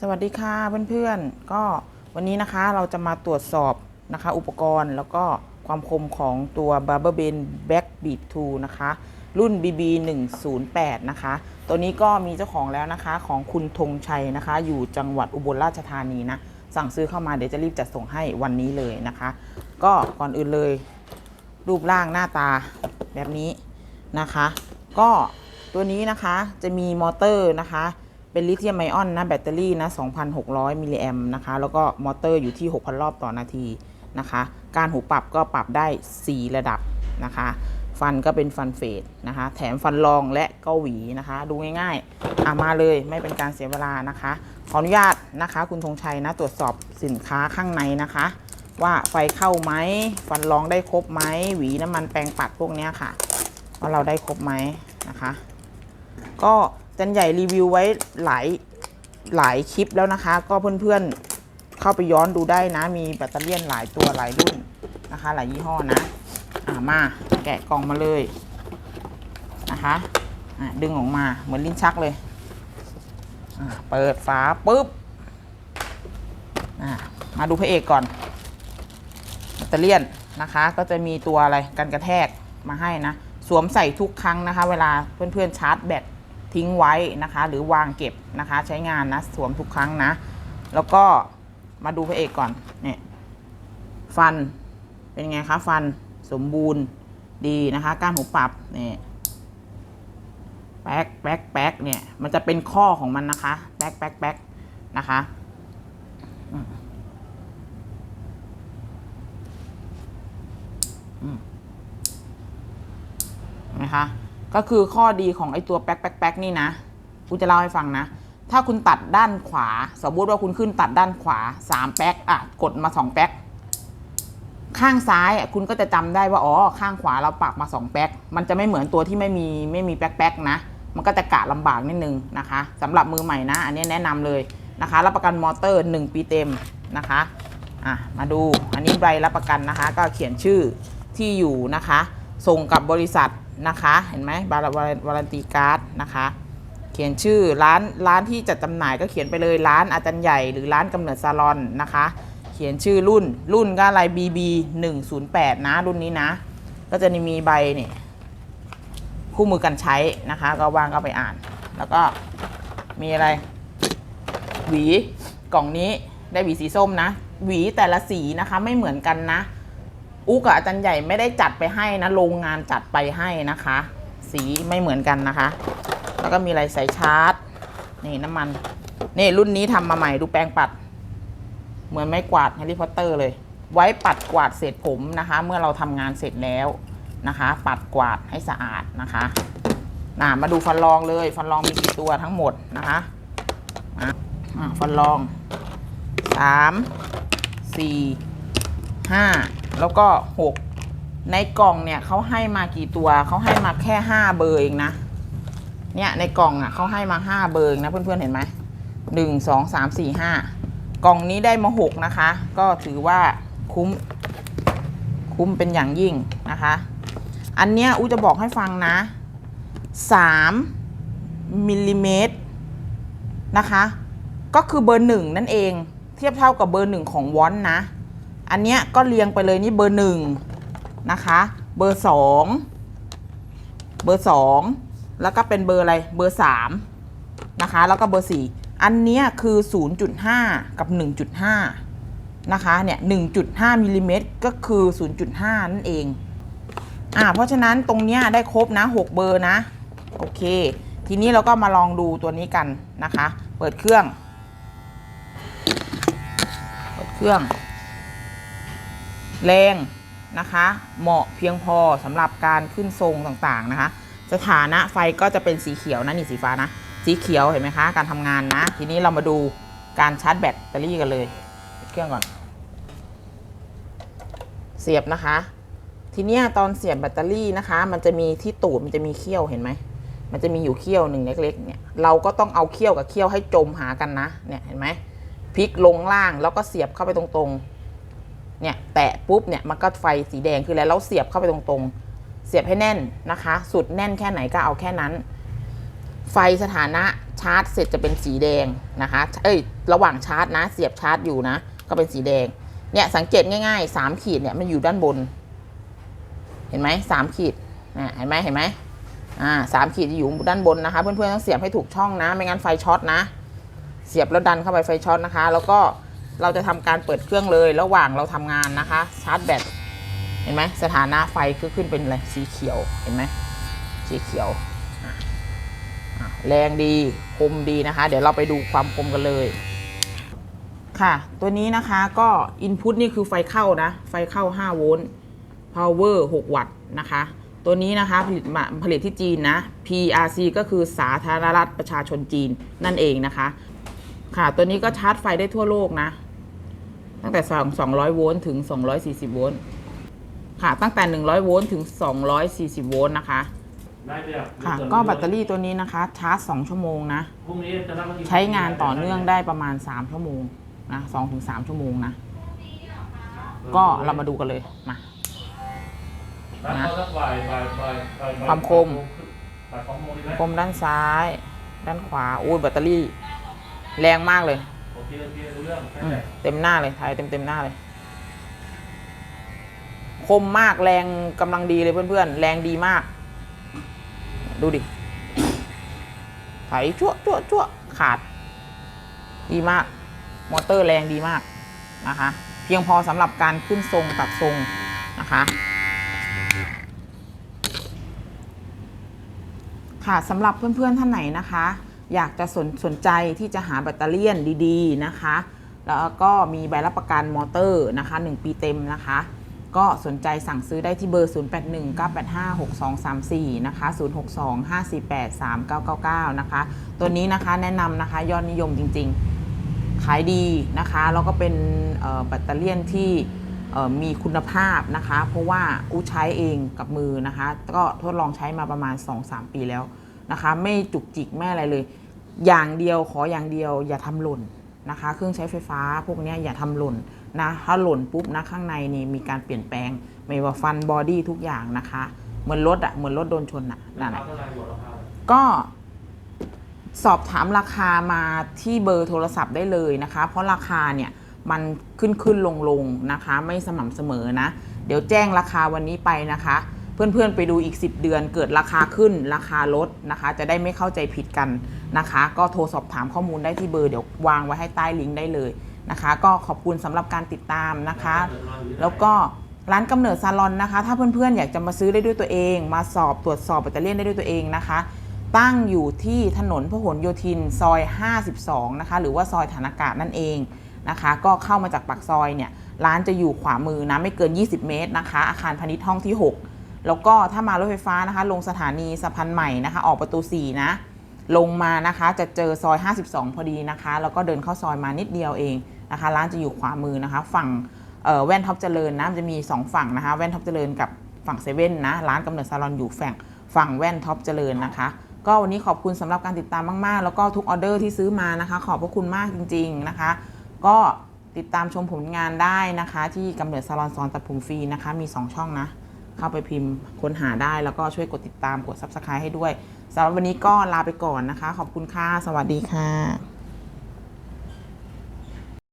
สวัสดีค่ะเพื่อนๆ ก็วันนี้นะคะเราจะมาตรวจสอบนะคะ อุปกรณ์แล้วก็ความคมของตัว Barber b a n Back Beat 2นะคะ รุ่น BB 108นะคะ ตัวนี้ก็มีเจ้าของแล้วนะคะของคุณธงชัยนะคะ อยู่จังหวัดอุบลราชธานีนะ สั่งซื้อเข้ามาเดี๋ยวจะรีบจัดส่งให้วันนี้เลยนะคะ ก็ก่อนอื่นเลย รูปร่างหน้าตาแบบนี้นะคะ ก็ตัวนี้นะคะจะมีมอเตอร์นะคะ เป็นลิเธียมไอออนนะแบตเตอรี่นะ 2,600 มิลลิแอมนะคะ แล้วก็มอเตอร์อยู่ที่ 6,000 รอบต่อนาทีนะคะ การหูปรับก็ปรับได้ 4 ระดับนะคะ ฟันก็เป็นฟันเฟดนะคะ แถมฟันรองและก็หวีนะคะ ดูง่ายๆอะมาเลยไม่เป็นการเสียเวลานะคะ ขออนุญาตนะคะ คุณธงชัยนะตรวจสอบสินค้าข้างในนะคะ ว่าไฟเข้าไหมฟันรองได้ครบไหมหวีน้ำมันแปรงปัดพวกนี้ค่ะว่าเราได้ครบไหมนะคะ ก็ จันใหญ่รีวิวไว้หลายหลายคลิปแล้วนะคะ ก็เพื่อนๆเข้าไปย้อนดูได้นะ มีแบตเตอรี่หลายตัวหลายรุ่นนะคะ หลายยี่ห้อนะอ่ามาแกะกล่องมาเลยนะคะอะดึงออกมาเหมือนลิ้นชักเลยอะเปิดฝาปุ๊บอะมาดูพระเอกก่อนแบตเตอรี่นนะคะ ก็จะมีตัวอะไรกันกระแทกมาให้นะ สวมใส่ทุกครั้งนะคะ เวลาเพื่อนๆชาร์จแบต ทิ้งไว้นะคะ หรือวางเก็บนะคะ ใช้งานนะสวมทุกครั้งนะ แล้วก็มาดูพระเอกก่อนเนี่ยฟันเป็นไงคะฟันสมบูรณ์ดีนะคะ ก้านหูปรับเนี่ยแป๊กแป๊กแป๊กเนี่ยมันจะเป็นข้อของมันนะคะแป๊กแป๊กแป๊กนะคะนะคะ ก็คือข้อดีของไอ้ตัวแป๊กแป๊กแป๊กนี่นะกูจะเล่าให้ฟังนะ ถ้าคุณตัดด้านขวา สมมติว่าคุณขึ้นตัดด้านขวา3แป๊กอะกดมา2แป๊กข้างซ้ายอะคุณก็จะจำได้ว่าอ๋อข้างขวาเราปักมา2แป๊กมันจะไม่เหมือนตัวที่ไม่มีไม่มีแป๊กแป๊กนะ มันก็จะกะลำบากนิดนึงนะคะสำหรับมือใหม่นะ อันนี้แนะนำเลยนะคะรับประกันมอเตอร์ 1 ปีเต็มนะคะอะมาดูอันนี้ใบรับประกันนะคะ ก็เขียนชื่อที่อยู่นะคะ ส่งกับบริษัท นะคะเห็นไหมบาร์วารันตีการ์ดนะคะเขียนชื่อร้านร้านที่จัดจำหน่ายก็เขียนไปเลยร้านอาจารย์ใหญ่หรือร้านกำเนิดซาลอนนะคะ เขียนชื่อรุ่นรุ่นก็อะไร BB 108นะรุ่นนี้นะ ก็จะมีใบเนี่ยคู่มือกันใช้นะคะ ก็วางก็ไปอ่าน แล้วก็มีอะไร หวีกล่องนี้ได้หวีสีส้มนะ หวีแต่ละสีนะคะไม่เหมือนกันนะ อุกกับอาจารย์ใหญ่ไม่ได้จัดไปให้นะโรงงานจัดไปให้นะคะ สีไม่เหมือนกันนะคะ แล้วก็มีอะไรใส่ชาร์จนี่น้ำมันนี่รุ่นนี้ทำมาใหม่ดูแปรงปัด เหมือนไม้กวาดแฮร์รี่พอตเตอร์เลย ไว้ปัดกวาดเศษผมนะคะ เมื่อเราทำงานเสร็จแล้วนะคะ ปัดกวาดให้สะอาดนะคะน่ะมาดูฟันรองเลย ฟันรองมีกี่ตัวทั้งหมดนะคะอะฟันรองสามสี่ ห้าแล้วก็หกในกล่องเนี่ยเขาให้มากี่ตัวเขาให้มาแค่ห้าเบอร์เองนะ เนี่ยในกล่องอะเขาให้มาห้าเบอร์เองนะเพื่อนๆเห็นไหมหนึ่งสองสามสี่ห้ากล่องนี้ได้มาหกนะคะ ก็ถือว่าคุ้ม คุ้มเป็นอย่างยิ่งนะคะ อันเนี้ยอูจะบอกให้ฟังนะสามมิลลิเมตรนะคะ ก็คือเบอร์หนึ่งนั่นเอง เทียบเท่ากับเบอร์หนึ่งของวอนนะ อันเนี้ยก็เรียงไปเลยนี่เบอร์หนึ่งนะคะ เบอร์สองเบอร์สองแล้วก็เป็นเบอร์อะไรเบอร์สามนะคะ แล้วก็เบอร์สี่อันเนี้ยคือ 0.5 กับ 1.5 นะคะเนี่ย 1.5มิลลิเมตรก็คือ 0.5 นั่นเองอ่าเพราะฉะนั้นตรงเนี้ยได้ครบนะ 6 เบอร์นะ โอเค ทีนี้เราก็มาลองดูตัวนี้กันนะคะ เปิดเครื่อง เปิดเครื่อง แรงนะคะ เหมาะเพียงพอสำหรับการขึ้นทรงต่างๆนะคะ สถานะไฟก็จะเป็นสีเขียวนะนี่สีฟ้านะ สีเขียวเห็นไหมคะ การทำงานนะ ทีนี้เรามาดูการชาร์จแบตเตอรี่กันเลยเครื่องก่อน เสียบนะคะ ทีนี้ตอนเสียบแบตเตอรี่นะคะ มันจะมีที่ตูดมันจะมีเขี้ยวเห็นไหมมันจะมีอยู่เขี้ยวหนึ่งเล็กๆเนี่ยเราก็ต้องเอาเขี้ยวกับเขี้ยวให้จมหากันนะเนี่ยเห็นไหมพลิกลงล่างแล้วก็เสียบเข้าไปตรงๆ เนี่ยแตะปุ๊บเนี่ยมันก็ไฟสีแดงคือแล้วเราเสียบเข้าไปตรงๆ เสียบให้แน่นนะคะ สุดแน่นแค่ไหนก็เอาแค่นั้น ไฟสถานะชาร์จเสร็จจะเป็นสีแดงนะคะ เอ้ย ระหว่างชาร์จนะ เสียบชาร์จอยู่นะ ก็เป็นสีแดง เนี่ยสังเกตง่ายๆสามขีดเนี่ยมันอยู่ด้านบน เห็นไหมสามขีดนะเห็นไหมเห็นไหมอ่าสามขีดจะอยู่ด้านบนนะคะ เพื่อนๆต้องเสียบให้ถูกช่องนะ ไม่งั้นไฟช็อตนะ เสียบแล้วดันเข้าไปไฟช็อตนะคะ แล้วก็ เราจะทำการเปิดเครื่องเลยระหว่างเราทำงานนะคะ ชาร์จแบตเห็นไหมสถานะไฟคือขึ้นเป็นอะไรสีเขียวเห็นไหมสีเขียวแรงดีคมดีนะคะ เดี๋ยวเราไปดูความคมกันเลย ค่ะ ตัวนี้นะคะก็ Input นี่คือไฟเข้านะ ไฟเข้า 5 โวลต์ Power 6 วัตต์นะคะ ตัวนี้นะคะผลิตมาผลิตที่จีนนะ PRC ก็คือสาธารณรัฐประชาชนจีนนั่นเองนะคะ ค่ะ ตัวนี้ก็ชาร์จไฟได้ทั่วโลกนะ ตั้งแต่2 200โวลต์ถึง 240โวลต์ค่ะ ตั้งแต่ 100โวลต์ถึง 240โวลต์นะคะได้เลยอะค่ะ ก็แบตเตอรี่ตัวนี้นะคะ ชาร์จ 2 ชั่วโมงนะ พรุ่งนี้จะรับมากินใช้งานต่อเนื่องได้ประมาณ 3 ชั่วโมงนะ2ถึง3ชั่วโมงนะ ก็เรามาดูกันเลยมาแล้วเขาสักบ่ายบ่ายบ่ายบ่ายบ่ายความคม บ่ายสองโมงดีไหม คมด้านซ้าย ด้านขวาโอ้ยแบตเตอรี่ แรงมากเลยโอ เคโอเครู้เรื่องแค่อืมไหนเต็มหน้าเลยถ่ายเต็มเต็มหน้าเลย คมมากแรงกำลังดีเลยเพื่อนๆ แรงดีมาก ดูดิไถชั่วชั่วชั่วขาด ดีมาก มอเตอร์แรงดีมากนะคะ เพียงพอสำหรับการขึ้นทรงตัดทรงนะคะ ค่ะสำหรับเพื่อนๆท่านไหนนะคะ อยากจะสนสนใจที่จะหาแบตเตอรี่นดีๆนะคะ แล้วก็มีใบรับประกันมอเตอร์นะคะ 1 ปีเต็มนะคะ ก็สนใจสั่งซื้อได้ที่เบอร์ 0819856234 นะคะ 0625483999 นะคะ ตัวนี้นะคะแนะนำนะคะยอดนิยมจริงๆ ขายดีนะคะ แล้วก็เป็นแบตเตอรี่นที่มีคุณภาพนะคะ เพราะว่าอู้ใช้เองกับมือนะคะ ก็ทดลองใช้มาประมาณ 2-3 ปีแล้ว นะคะ ไม่จุกจิกไม่อะไรเลย อย่างเดียวขออย่างเดียว อย่าทำหล่นนะคะ เครื่องใช้ไฟฟ้าพวกเนี้ยอย่าทำหล่นนะถ้าหล่นปุ๊บนะข้างในนี่มีการเปลี่ยนแปลง ไม่ว่าฟันบอดี้ทุกอย่างนะคะ เหมือนรถอะเหมือนรถโดนชนอะนั่นราอะคาเท่าไหร่หัวราคาก็สอบถามราคามาที่เบอร์โทรศัพท์ได้เลยนะคะ เพราะราคาเนี่ยมันขึ้นขึ้นลงลงนะคะ ไม่สม่ำเสมอนะ เดี๋ยวแจ้งราคาวันนี้ไปนะคะ เพื่อนๆไปดูอีก 10 เดือน เกิดราคาขึ้นราคาลดนะคะ จะได้ไม่เข้าใจผิดกันนะคะ ก็โทรสอบถามข้อมูลได้ที่เบอร์เดี๋ยววางไว้ให้ใต้ลิงก์ได้เลยนะคะ ก็ขอบคุณสำหรับการติดตามนะคะ แล้วก็ร้านกำเนิดซาลอนนะคะ ถ้าเพื่อนๆอยากจะมาซื้อได้ด้วยตัวเอง มาสอบตรวจสอบแบตเตอรี่ได้ด้วยตัวเองนะคะ ตั้งอยู่ที่ถนนพหลโยธินซอย 52 นะคะ หรือว่าซอยฐานอากาศนั่นเองนะคะ ก็เข้ามาจากปากซอยเนี่ยร้านจะอยู่ขวามือนะไม่เกิน 20 เมตรนะคะ อาคารพาณิชย์ห้องที่ 6 แล้วก็ถ้ามารถไฟฟ้านะคะ ลงสถานีสะพานใหม่นะคะ ออกประตู 4 นะ ลงมานะคะจะเจอซอย 52 พอดีนะคะ แล้วก็เดินเข้าซอยมานิดเดียวเองนะคะ ร้านจะอยู่ขวามือนะคะ ฝั่งแว่นท็อปเจริญนะจะมี 2 ฝั่งนะคะ แว่นท็อปเจริญกับฝั่งเซเว่นนะ ร้านกำเนิดซาลอนอยู่ฝั่งฝั่งแว่นท็อปเจริญนะคะ ก็วันนี้ขอบคุณสำหรับการติดตามมาก ๆ แล้วก็ทุกออเดอร์ที่ซื้อมานะคะ ขอบพระคุณมากจริง ๆนะคะ ก็ติดตามชมผลงานได้นะคะ ที่กำเนิดซาลอนสอนตัดผมฟรีนะคะ มี 2 ช่องนะ เข้าไปพิมพ์ค้นหาได้แล้วก็ช่วยกดติดตามกด subscribe ให้ด้วยสำหรับวันนี้ก็ลาไปก่อนนะคะ ขอบคุณค่ะ สวัสดีค่ะ